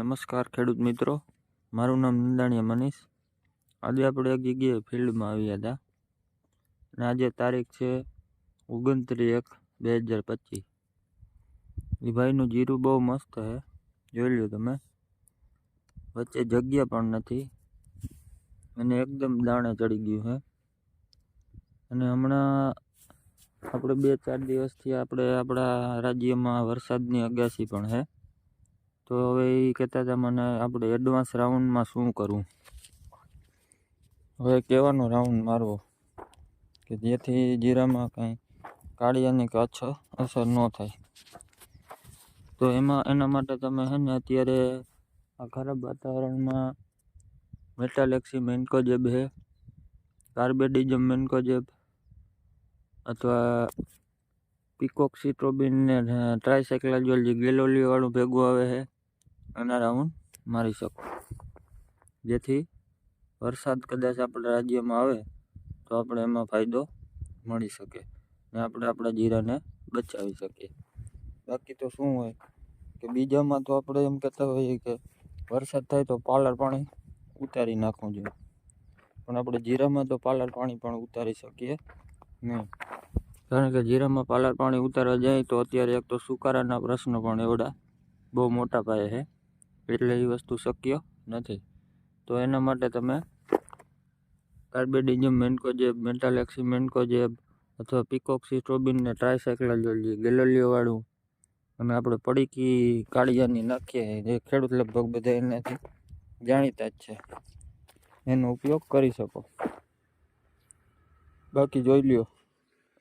નમસ્કાર ખેડૂત મિત્રો. મારું નામ નિંદાણીયા મનીષ. આજે આપણે એક જગ્યાએ ફિલ્ડમાં આવ્યા હતા. અને આજે તારીખ છે ઓગણત્રીસ એક બે હજાર પચીસ. એ ભાઈનું જીરું બહુ મસ્ત છે. જોઈ લો તમે. વચ્ચે જગ્યા પણ નથી. અને એકદમ દાણે ચડી ગયું છે. અને હમણાં આપણે બે ચાર દિવસથી આપણે આપણા રાજ્યમાં વરસાદની અગાસી પણ છે. તો હવે એ કહેતા હતા, મને આપણે એડવાન્સ રાઉન્ડમાં શું કરવું? હવે કહેવાનો રાઉન્ડ મારવો કે જેથી જીરામાં કાંઈ કાળિયાની કે અસર ન થાય. તો એમાં, એના માટે તમે છે ને અત્યારે આ ખરાબ વાતાવરણમાં મેટાલેક્સી મેન્કોજેબ છે કાર્બેડિઝમ મેન્કોજેબ અથવા પિકોક્સિટ્રોબિન ને ટ્રાયસાયક્લાજોલ જે ગેલોલીવાળું ભેગું આવે છે એના રાઉન્ડ મારી શકો. જેથી વરસાદ કદાચ આપણા રાજ્યમાં આવે, તો આપણે એમાં ફાયદો મળી શકે ને આપણે આપણા જીરાને બચાવી શકીએ. બાકી તો શું હોય કે બીજામાં તો આપણે એમ કહેતા હોઈએ કે વરસાદ થાય તો પાલર પાણી ઉતારી નાખવું જોઈએ. પણ આપણે જીરામાં તો પાલર પાણી પણ ઉતારી શકીએ નહીં. કારણ કે જીરામાં પાલર પાણી ઉતારવા જાય તો અત્યારે એક તો સુકારાના પ્રશ્નો પણ એવડા બહુ મોટા પાયે છે. એટલે એ વસ્તુ શક્ય નથી. તો એના માટે તમે કાર્બેડિઝમ મેન્કોજેબ, મેટાલેક્સી મેન્કોજેબ અથવા પિકોક્સિસ્ટ્રોબિનને જે ગેલોલિયોવાળું અને આપણે પડીકી કાળિયાની નાખીએ જે ખેડૂત લગભગ બધા એનાથી જાણીતા જ છે. એનો ઉપયોગ કરી શકો. બાકી જોઈ લ્યો,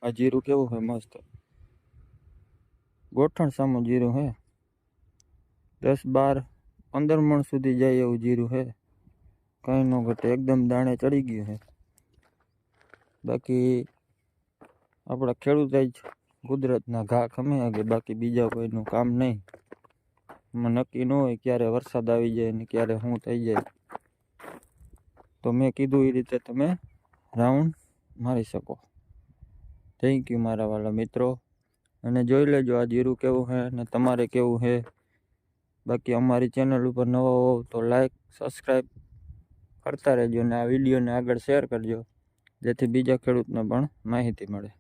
આ જીરું કેવું હોય મસ્ત. ગોઠણ સામું જીરું હે. દસ બાર પંદર મણ સુધી જાય એવું જીરું છે કંઈ ન ઘટે, એકદમ દાણે ચડી ગયું છે બાકી આપણા ખેડૂત જ કુદરતના ઘા ખમે કે બાકી બીજા કોઈનું કામ નહીં. નક્કી ન હોય ક્યારે વરસાદ આવી જાય ને ક્યારે શું થઈ જાય. તો મેં કીધું એ રીતે તમે રાઉન્ડ મારી શકો. થેન્ક યુ મારા વાલા મિત્રો. અને જોઈ લેજો આ જીરું કેવું છે અને તમારે કેવું છે બાકી અમારી ચેનલ ઉપર નવા હોવ તો લાઈક સબસ્ક્રાઈબ કરતા રહેજો અને આ વિડીયોને આગળ શેર કરજો, જેથી બીજા ખેડૂતને પણ માહિતી મળે.